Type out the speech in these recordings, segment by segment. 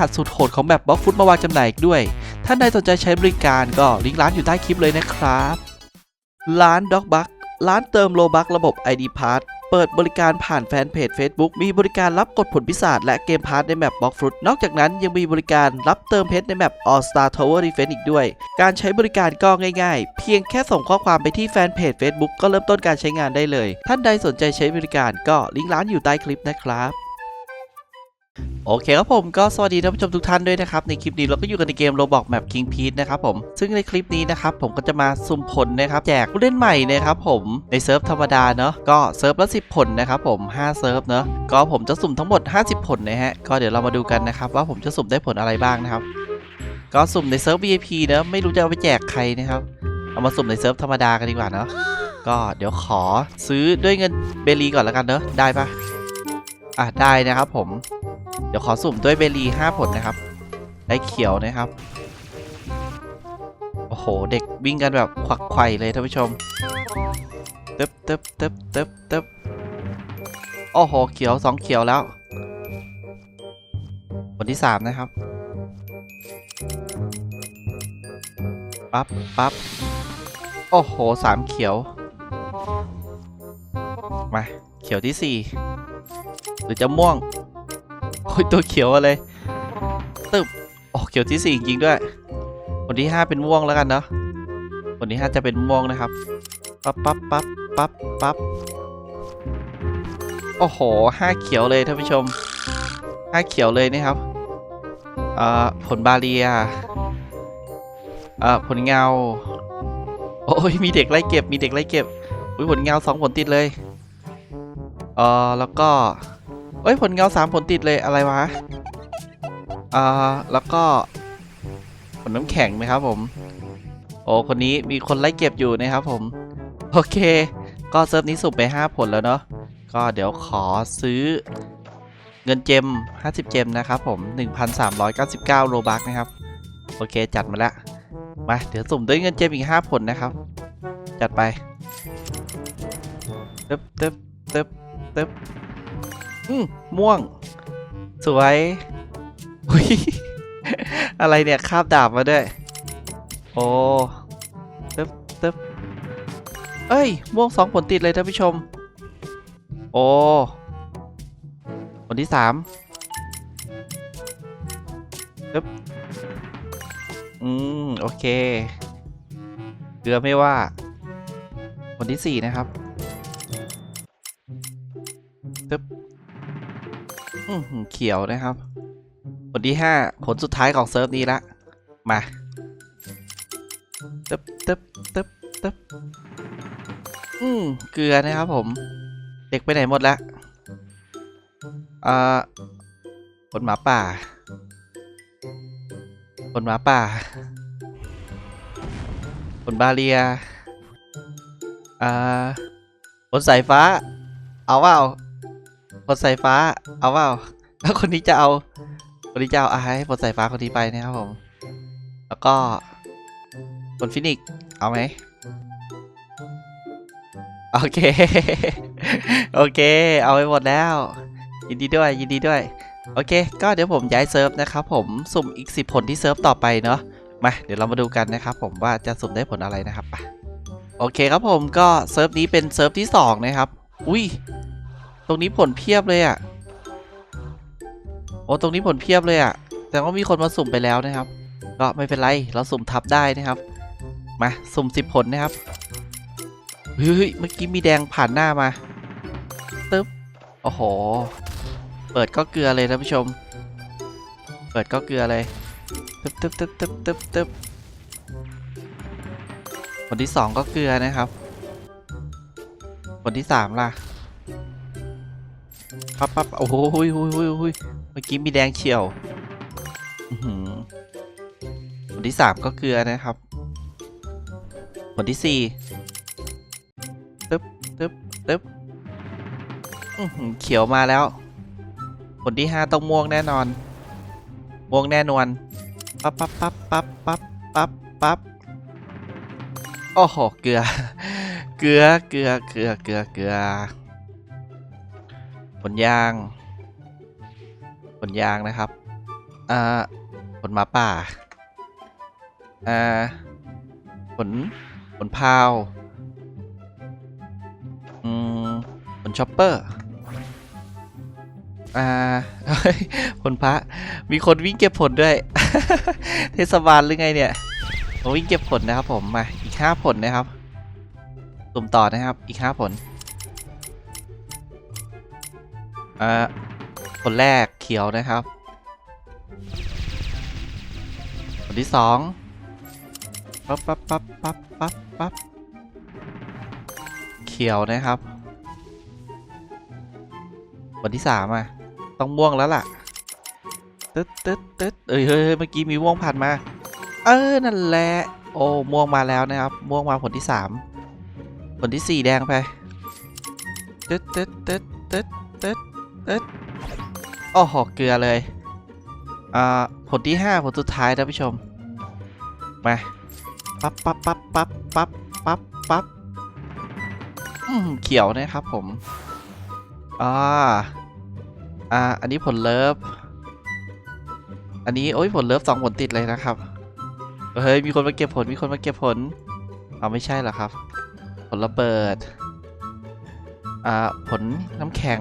หัสสุดโหดของแบบบล็อกฟุตมาวางจำหน่ายอีกด้วยท่านใดสนใจใช้บริการก็ลิงก์ร้านอยู่ใต้คลิปเลยนะครับ ร้านด็อกบักร้านเติมโลบักระบบ ID p a s s เปิดบริการผ่านแฟนเพจ Facebook มีบริการรับกดผลพิศาจและเกมพาร์ทในแมปบล็อกฟรุตนอกจากนั้นยังมีบริการรับเติมเพชรในแมป All Star Tower Defense อีกด้วย การใช้บริการก็ง่ายๆ เพียงแค่ส่งข้อความไปที่แฟนเพจ Facebook ก็เริ่มต้นการใช้งานได้เลย ท่านใดสนใจใช้บริการก็ลิงก์ร้านอยู่ใต้คลิปนะครับ โอเคครับผมก็สวัสดีท่านผู้ชมทุกท่านด้วยนะครับ ในคลิปนี้เราก็อยู่กันในเกม Roblox Map King Pete นะครับผมซึ่งในคลิปนี้นะครับผมก็จะมาสุ่มผลนะครับแจกผู้เล่นใหม่นะครับผมในเซิร์ฟธรรมดาเนาะก็เซิร์ฟละ10 ผลนะครับผม 5 เซิร์ฟเนาะก็ผมจะสุ่มทั้งหมด 50 ผลนะฮะก็เดี๋ยวเรามาดูกันนะครับว่าผมจะสุ่มได้ผลอะไรบ้างนะครับก็สุ่มในเซิร์ฟ VIP เนะไม่รู้จะเอาไปแจกใครนะครับเอามาสุ่มในเซิร์ฟธรรมดากันดีกว่าเนาะก็เดี๋ยวขอซื้อด้วยเงินเบลีก่อนแล้วกันเนอะได้ปะอะได้นะครับผม เดี๋ยวขอสุ่มด้วยเบลี5ผลนะครับ ได้เขียวนะครับ โอ้โห เด็กวิ่งกันแบบขวักไข่เลยท่านผู้ชมเติบเติบเติบเติบเติบโอ้โห เขียวสองเขียวแล้ว ผลที่สามนะครับ ปั๊บปั๊บโอ้โหสามเขียว มา เขียวที่สี่หรือจะม่วง โอ้ยตัวเขียวอะไรตึบโอ้เขียวที่สี่จริงด้วยคนที่ห้าเป็นม่วงแล้วกันเนาะคนที่ห้าจะเป็นม่วงนะครับปั๊บปั๊บปั๊บปั๊บปั๊บโอ้โหห้าเขียวเลยท่านผู้ชมห้าเขียวเลยนะครับเอ่อผลบาเรียเอ่อผลเงาโอ้ยมีเด็กไล่เก็บมีเด็กไล่เก็บอุ้ยผลเงาสองผลติดเลยเอ่อแล้วก็ เอ้ยผลเงาสามผลติดเลยอะไรวะ อ่า แล้วก็ ผลน้ำแข็งไหมครับผม โอ้คนนี้มีคนไล่เก็บอยู่นะครับผม โอเค ก็เซิร์ฟนี้สุ่มไป 5 ผลแล้วเนาะ ก็เดี๋ยวขอซื้อเงินเจม 50 เจมนะครับผม 1,399 โลบักนะครับ โอเคจัดมาแล้ว มา เดี๋ยวสุ่มด้วยเงินเจมอีก 5 ผลนะครับ จัดไป ตึ๊บตึ๊บตึ๊บตึ๊บ ม่วง สวยอุ้ยอะไรเนี่ยคาบดาบมาด้วย โอ้ตึ๊บตึ๊บเอ้ย ม่วงสองผลติดเลยท่านผู้ชม โอ้ผลที่สามตึ๊บอืม โอเค เกลือไม่ว่า ผลที่สี่นะครับตึ๊บ เขียวนะครับผลที่ห้าผลสุดท้ายของเซิร์ฟนี้ละ มาตึ๊บตึ๊บตึ๊บตึ๊บอืมเกลือนะครับผม เด็กไปไหนหมดล้วอ่าผลหมาป่าผลหมาป่าผลบาเรียอ่าผลสายฟ้า เอาเปล่า ผลสายฟ้า เอาเปล่า แล้วคนนี้จะเอา คนนี้จะเอาอาให้ผลสายฟ้าคนนี้ไปนะครับผม แล้วก็ผลฟินิก เอาไหม โอเค โอเค เอาไปหมดแล้ว ยินดีด้วย ยินดีด้วย โอเค ก็เดี๋ยวผมย้ายเซิร์ฟนะครับผม สุ่มอีก 10 ผลที่เซิร์ฟต่อไปเนาะ มา เดี๋ยวเรามาดูกันนะครับผมว่าจะสุ่มได้ผลอะไรนะครับไปโอเคครับผมก็เซิร์ฟนี้เป็นเซิร์ฟที่สองนะครับ อุ้ย ตรงนี้ผลเพียบเลยอะ่ะ โอ้ตรงนี้ผลเพียบเลยอะแต่ว่ามีคนมาสุ่มไปแล้วนะครับ ก็ไม่เป็นไร เราสุ่มทับได้นะครับ มา สุ่มสิบผลนะครับ เฮ้ย เมื่อกี้มีแดงผ่านหน้ามา ตึ๊บ โอ้โห เปิดก็เกลือเลยท่านผู้ชม เปิดก็เกลือเลย ตึ๊บตึ๊บตึ๊บตึ๊บตึ๊บตึ๊บผลที่สองก็เกลือนะครับผลที่สามล่ะ ปั๊บปั๊บโอ้โหหุยหุยหุยหุยเมื่อกี้มีแดงเฉียวอือหือผลที่สามก็เกลือนะครับ ผลที่สี่ตึ๊บตึ๊บตึ๊บอือหือเขียวมาแล้ว ผลที่ห้าต้องม่วงแน่นอน ม่วงแน่นอนปั๊บปั๊บปั๊บปั๊บปั๊บปั๊บปั๊บโอ้โหเกลือ เกลือ เกลือ เกลือ เกลือ เกลือ ผลยาง ผลยางนะครับอ่าผลหมาป่าอ่าผลผลพาวอืมผลชอปเปอร์อ่าผลพระมีคนวิ่งเก็บผลด้วย เทศบาลหรือไงเนี่ยมวิ่งเก็บผลนะครับผมมาอีกห้าผลนะครับ สุ่มต่อนะครับอีกห้าผล อ่าผลแรกเขียวนะครับผลที่สองปั๊บปั๊บปั๊บปั๊บปั๊บปั๊บเขียวนะครับผลที่สามอะ ต้องม่วงแล้วล่ะ ตึ๊ดตึ๊ดตึ๊ดเอ้ยเฮ้ยเฮ้ยเมื่อกี้มีม่วงผ่านมา เออ นั่นแหละ โอ้ม่วงมาแล้วนะครับ ม่วงมาผลที่สามผลที่สี่แดงไป ตึ๊ดตึ๊ดตึ๊ดตึ๊ด ตึ๊ดตึ๊ดโอ้โหเกลือเลย อ่า ผลที่ห้าผลสุดท้ายท่านผู้ชม มาปั๊บปั๊บปั๊บปั๊บปั๊บปั๊บปั๊บอืมเขียวนะครับผม อ่า อ่า อันนี้ผลเลิฟ อันนี้ โอ้ยผลเลิฟสองผลติดเลยนะครับ เฮ้ย มีคนมาเก็บผล มีคนมาเก็บผล เอาไม่ใช่เหรอครับ ผลระเบิด อ่า ผลน้ำแข็ง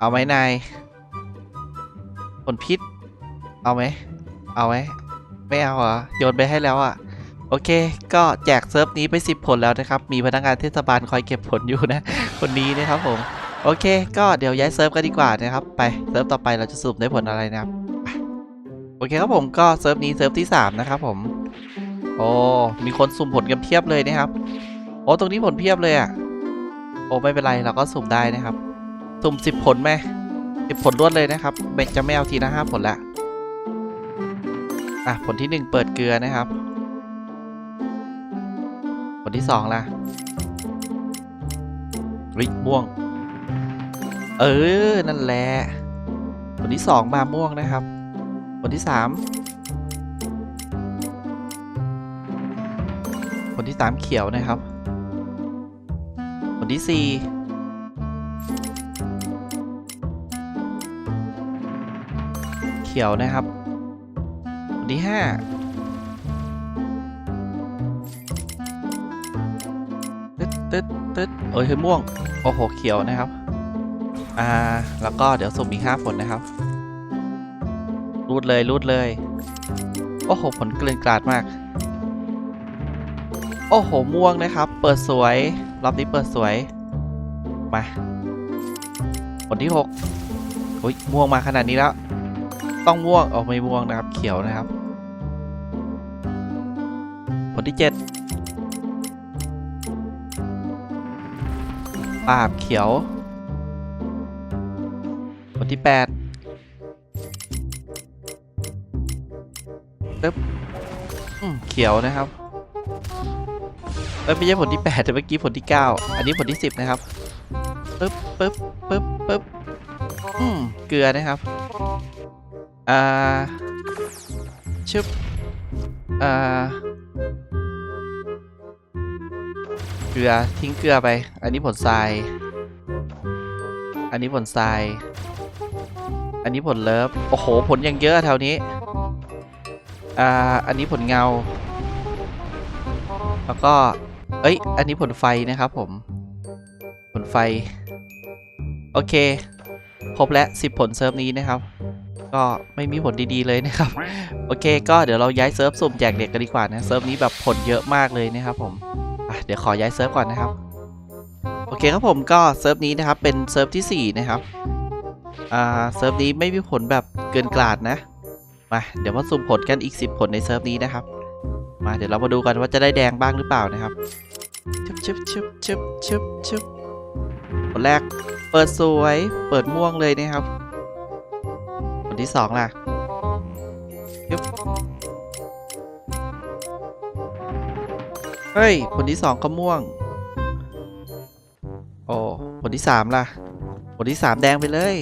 เอาไหมนายผลพิษ เอาไหม เอาไหม ไม่เอาเหรอ โยนไปให้แล้วอะ โอเค ก็แจกเซิร์ฟนี้ไป 10 ผลแล้วนะครับ มีพนักงานเทศบาลคอยเก็บผลอยู่นะ คนนี้นะครับผม โอเค ก็เดี๋ยวย้ายเซิร์ฟกันดีกว่านะครับ ไป เซิร์ฟต่อไปเราจะสรุปได้ผลอะไรนะครับ โอเคครับผม ก็เซิร์ฟนี้เซิร์ฟที่ 3 นะครับผม โอ้ มีคนสุ่มผลกันเพียบเลยนะครับ โอ้ ตรงนี้ผลเพียบเลยอะ่ะ โอ้ ไม่เป็นไร เราก็สุ่มได้นะครับ สุ่ม10ผลไหมสิบผลรวดเลยนะครับไม่จะไม่เอาทีละห้าผลละอะผลที่1เปิดเกลือนะครับ ผลที่2ล่ะริม่วง เออ นั่นแหละผลที่สองมาม่วงนะครับผลที่สามผลที่สามเขียวนะครับผลที่สี่ ขียวนะครับผลที่ห้าตึ๊ดตึ๊ดตึ๊ดเอ้ยเฮ้ยม่วง โอ้โห เขียวนะครับ อ่า แล้วก็เดี๋ยวสุ่มอีกห้าผลนะครับ รูดเลยรูดเลย โอ้โห ผลเกลื่อนกลาดมาก โอ้โห ม่วงนะครับ เปิดสวย รอบนี้เปิดสวย มาผลที่หกอุ้ยม่วงมาขนาดนี้แล้ว ต้องม่วงเอาไม่ม่วงนะครับ เขียวนะครับ ผลที่เจ็ดปาบเขียว ผลที่แปดตึ๊บอืมเขียวนะครับเอ้ยไม่ใช่ผลที่ 8 แต่เมื่อกี้ผลที่ 9 อันนี้ผลที่ 10 นะครับปึ๊บปึ๊บปึ๊บปึ๊บอืมเกลือนะครับ อ่าชึบอ่าเกลือทิ้งเกลือไป อันนี้ผลทราย อันนี้ผลทราย อันนี้ผลเลิฟ โอ้โห ผลยังเยอะแถวนี้ อ่า อันนี้ผลเงา แล้วก็ เอ้ย อันนี้ผลไฟนะครับผม ผลไฟ โอเค ครบและ 10 ผลเซิร์ฟนี้นะครับ ก็ไม่มีผลดีๆเลยนะครับ โอเค ก็เดี๋ยวเราย้ายเซิร์ฟสุ่มแจกเหล็กกันดีกว่านะเซิร์ฟนี้แบบผลเยอะมากเลยนะครับผมเดี๋ยวขอย้ายเซิร์ฟก่อนนะครับ โอเคครับผมก็เซิร์ฟนี้นะครับเป็นเซิร์ฟที่ 4 นะครับอ่าเซิร์ฟนี้ไม่มีผลแบบเกินกลาดนะมาเดี๋ยวมาสุ่มผลกันอีก 10 ผลในเซิร์ฟนี้นะครับ มาเดี๋ยวเรามาดูกันว่าจะได้แดงบ้างหรือเปล่านะครับชึบชึบชึบชึบชึบชึบ ผลแรก เปิดสวย เปิดม่วงเลยนะครับผลที่สองล่ะชึบเฮ้ยผลที่สองก็ม่วง โอ้ผลที่สามล่ะผลที่สามแดงไปเลย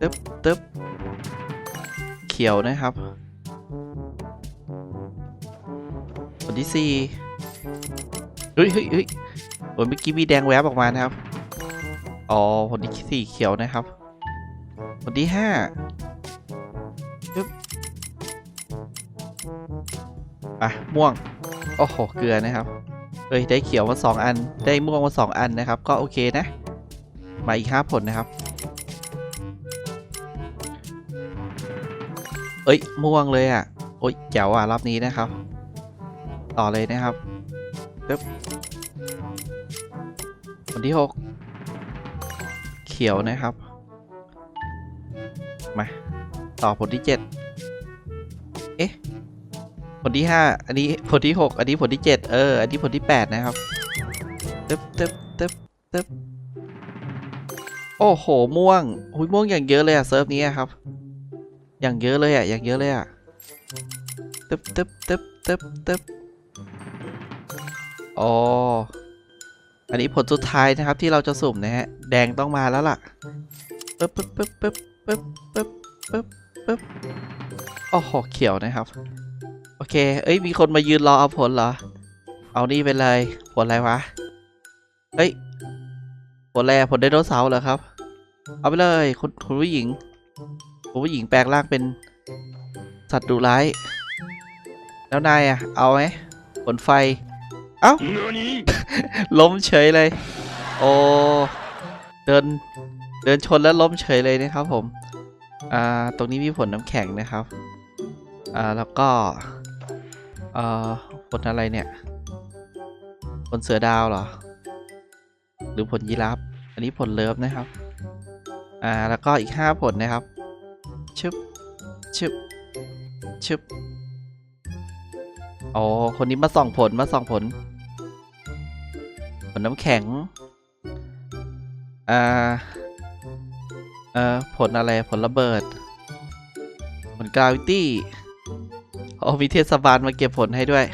ตึ๊บตึ๊บเขียวนะครับผลที่สี่เฮ้ยเฮ้ยเฮ้ย ผลเมื่อกี้มีแดงแวบออกมานะครับ อ๋อผลที่สี่เขียวนะครับผลที่ห้าปึ๊บอะม่วง โอ้โห เกลือนะครับ เอ้ย ได้เขียวมาสองอัน ได้ม่วงมาสองอันนะครับ ก็โอเคนะ มาอีกห้าผลนะครับ เอ้ย ม่วงเลยอะ โอ้ยแจ๋วอะ รอบนี้นะครับ ต่อเลยนะครับปึ๊บ ที่หกเขียวนะครับ มา ต่อผลที่เจ็ดเอ๊ะ ผลที่ห้าอันนี้ผลที่หกอันนี้ผลที่เจ็ดเออ อันนี้ผลที่แปดนะครับตึ๊บตึ๊บตึ๊บตึ๊บโอ้โห ม่วงหุยม่วงอย่างเยอะเลยอะเซิร์ฟนี้ครับ อย่างเยอะเลยอะอย่างเยอะเลยอะตึ๊บตึ๊บตึ๊บตึ๊บตึ๊บอ๋อ อันนี้ผลสุดท้ายนะครับที่เราจะสุ่มนะฮะ แดงต้องมาแล้วล่ะปึ๊บปึ๊บปึ๊บปึ๊บปึ๊บปึ๊บปึ๊บปึ๊บโอ้โหเขียวนะครับ โอเค เอ้ย มีคนมายืนรอเอาผลเหรอ เอานี่ไปเลย ผลอะไรวะ เฮ้ย ผลอะไรผลไดโนเสาร์เหรอครับ เอาไปเลยคุณคุณผู้หญิงคุณผู้หญิงแปลงร่างเป็นสัตว์ดุร้าย แล้วนายอะเอาไหมผลไฟ เอ้า ล้มเฉยเลย โอ้ เดิน เดินชนแล้วล้มเฉยเลยนะครับผม อ่า ตรงนี้มีผลน้ำแข็งนะครับ อ่า แล้วก็เอ่อผลอะไรเนี่ย ผลเสือดาวเหรอ หรือผลยีราฟ อันนี้ผลเลิฟนะครับ อ่า แล้วก็อีกห้าผลนะครับ ชึบ ชึบ ชึบอ๋อคนนี้มาส่องผล มาส่องผล ผลน้ำแข็ง อ่า เอ่อ ผลอะไร ผลระเบิด ผลกราวิตี้โอ้มีเทศบาลมาเก็บผลให้ด้วย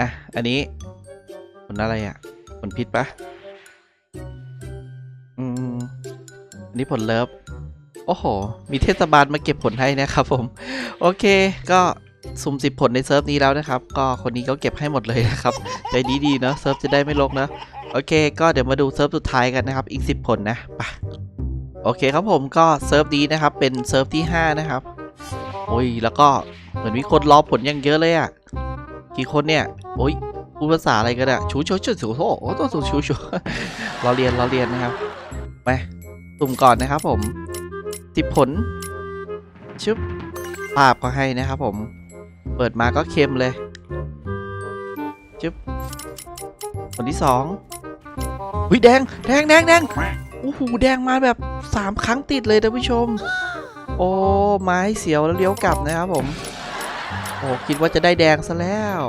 อะ อันนี้ ผลอะไรอะ ผลพิษปะอืม อันนี้ผลเลิฟ โอ้โห มีเทศบาลมาเก็บผลให้นะครับผม โอเค ก็ สุ่มสิบผลในเซิร์ฟนี้แล้วนะครับ ก็คนนี้ก็เก็บให้หมดเลยนะครับ ใจดีดีๆเนอะเซิร์ฟจะได้ไม่ลกนะ โอเค ก็เดี๋ยวมาดูเซิร์ฟสุดท้ายกันนะครับ อีก 10 ผลนะไปโอเคครับผมก็เซิร์ฟนี้นะครับ เป็นเซิร์ฟที่ 5 นะครับ โอ้ย แล้วก็เหมือนมีคนรอผลยังเยอะเลยอะ่ะ กี่คนเนี่ย โอ้ยพูดภาษาอะไรกันอะชูชูชูชูโอ้ต้องชูชูชูเราเรียนเราเรียนนะครับไปสุ่มก่อนนะครับผม10ผลชึบปาบก็ให้นะครับผม เปิดมาก็เค็มเลยชึบผลที่สองวิแดงแดงแดงแดงโอ้โหแดงมาแบบสามครั้งติดเลยท่านผู้ชม โอ้ไม้เสียวแล้วเลี้ยวกลับนะครับผม โอ้คิดว่าจะได้แดงซะแล้ว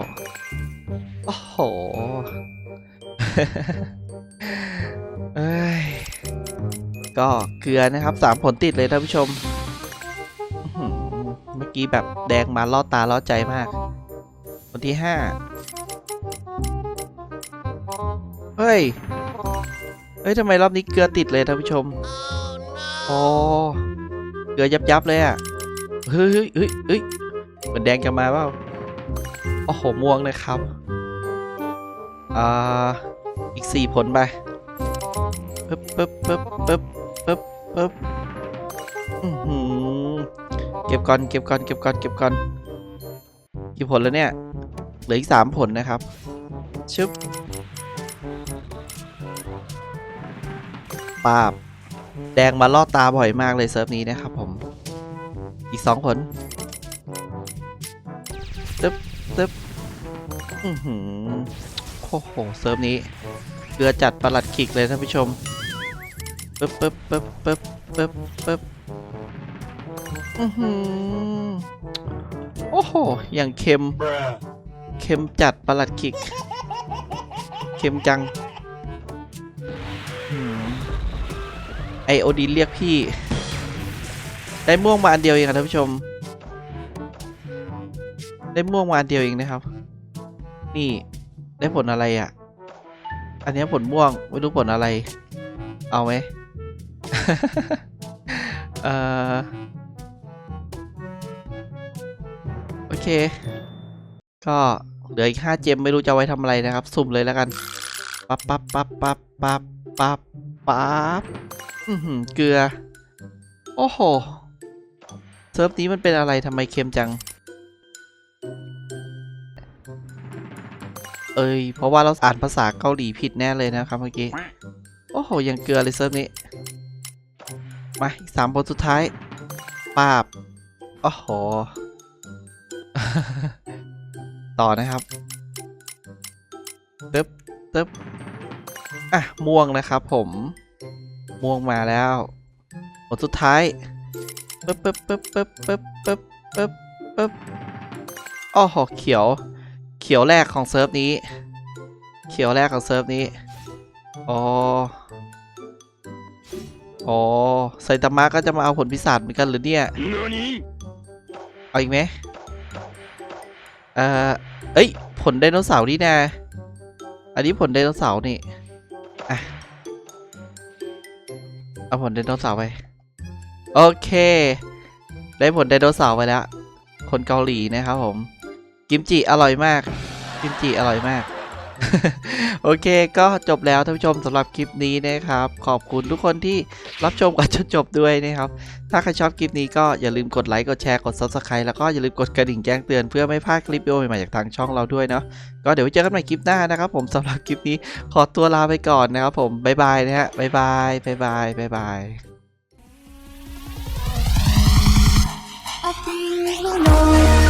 โอ้โหเอ้ยก็เกลือนะครับสามผลติดเลยท่านผู้ชม อกี้แบบแดงมาล่อตาล่อใจมากผลที่ห้าเฮ้ย เฮ้ยทำไมรอบนี้เกลือติดเลยท่านผู้ชมโอ้เกลือยับยับเลยอะเฮ้ยเฮ้ยเฮ้ยเฮ้ยเหมือนแดงจะมาเปล่าโอ้โหม่วงนะครับ อ่า อีกสี่ผลไปปึ๊บปึ๊บปึ๊บปึ๊บปึ๊บปึ๊บอื้อหือ ก็บก่อนเก็บก่อนเก็บก่อนเก็บก่อนกี่ผลแล้วเนี่ยเหลืออีกสามผลนะครับชึบปาบ แดงมาล่อตาบ่อยมากเลยเซิร์ฟนี้นะครับผม อีกสองคนตึ๊บตึ๊บอือหือโอ้โหเซิร์ฟนี้เกลือจัดประหลัดขิกเลยท่านผู้ชมปึ๊บปึ๊บปึ๊บปึ๊บปึ๊บปึ๊บ อือหือโอ้โห อย่างเค็ม เค็มจัดประหลัดขิก เค็มจังอืมไอโอดีนเรียกพี่ ได้ม่วงมาอันเดียวเองครับท่านผู้ชม ได้ม่วงมาอันเดียวเองนะครับ นี่ได้ผลอะไรอะ อันเนี้ยผลม่วง ไม่รู้ผลอะไร เอาไหม เอ่อ เค ก็เหลืออีกห้าเจมไม่รู้จะไว้ทำอะไรนะครับ สุ่มเลยแล้วกัน ปั๊บปั๊บปั๊บปั๊บปั๊บปั๊บปั๊บอือหือเกลือ โอ้โห เซิร์ฟนี้มันเป็นอะไรทำไมเค็มจัง เอ้ย เพราะว่าเราอ่านภาษาเกาหลีผิดแน่เลยนะครับเมื่อกี้ โอ้โห ยังเกลือเลยเซิร์ฟนี้ มาสามบทสุดท้ายปาบ โอ้โห ต่อนะครับตึ๊บตึ๊บอะ ม่วงนะครับผม ม่วงมาแล้วบทสุดท้ายปึ๊บปึ๊บปึ๊บปึ๊บปึ๊บปึ๊บปึ๊บปึ๊บโอ้โหเขียว เขียวแรกของเซิร์ฟนี้ เขียวแรกของเซิร์ฟนี้ อ๋อ อ๋อไซตามะก็จะมาเอาผลพิศาจเหมือนกันหรือเนี่ย เอาอีกไหมเอ่อเอ้ย ผลไดโนเสาร์นี่นะอันนี้ผลไดโนเสาร์นี่อะเอาผลไดโนเสาร์ไป โอเค ได้ผลไดโนเสาร์ไปแล้ว คนเกาหลีนะครับผม กิมจิอร่อยมาก กิมจิอร่อยมาก โอเคก็จบแล้วท่านผู้ชมสำหรับคลิปนี้นะครับ ขอบคุณทุกคนที่รับชมกันจนจบด้วยนะครับ ถ้าใครชอบคลิปนี้ก็อย่าลืมกดไลค์กดแชร์กด Subscribe แล้วก็อย่าลืมกดกระดิ่งแจ้งเตือนเพื่อไม่พลาดคลิปวิดีโอใหม่ๆจากทางช่องเราด้วยเนาะก็เดี๋ยวไว้เจอกันใหม่คลิปหน้านะครับ ผมสำหรับคลิปนี้ขอตัวลาไปก่อนนะครับผมบ๊ายบายนะฮะบ๊ายบายบ๊ายบายบ๊ายบาย I think you know